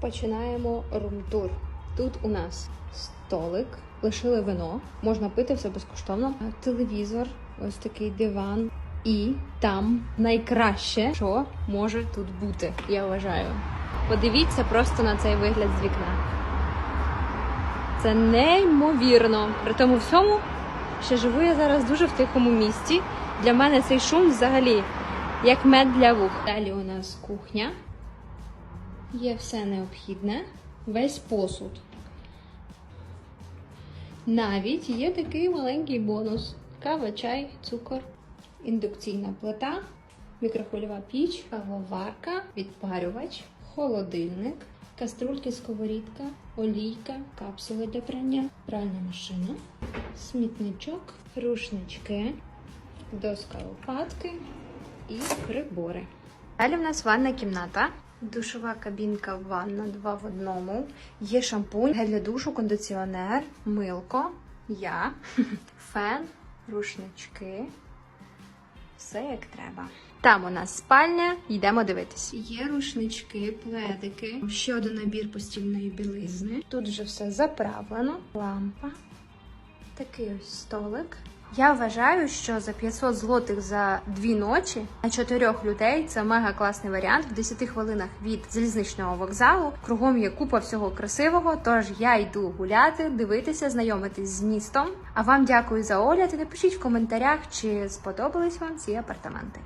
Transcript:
Починаємо рум-тур. Тут у нас столик, лишили вино, можна пити все безкоштовно. Телевізор, ось такий диван. І там найкраще, що може тут бути, я вважаю. Подивіться просто на цей вигляд з вікна. Це неймовірно. При тому всьому, що живу я зараз дуже в тихому місті. Для мене цей шум взагалі як мед для вух. Далі у нас кухня. Є все необхідне, весь посуд. Навіть є такий маленький бонус: кава, чай, цукор, індукційна плита, мікрохвильова піч, кавоварка, відпарювач, холодильник, каструльки, сковорідка, олійка, капсули для прання, пральна машина, смітничок, рушнички, доска лопатки і прибори. Далі в нас ванна кімната. Душова кабінка, ванна, два в одному. Є шампунь, гель для душу, кондиціонер, милко, я, фен, рушнички. Все як треба. Там у нас спальня, йдемо дивитись. Є рушнички, пледики, ще один набір постільної білизни. Тут вже все заправлено. Лампа. Такий ось столик. Я вважаю, що за 500 злотих за дві ночі на чотирьох людей це мега класний варіант. В 10 хвилинах від залізничного вокзалу кругом є купа всього красивого. Тож я йду гуляти, дивитися, знайомитись з містом. А вам дякую за огляд і напишіть в коментарях, чи сподобались вам ці апартаменти.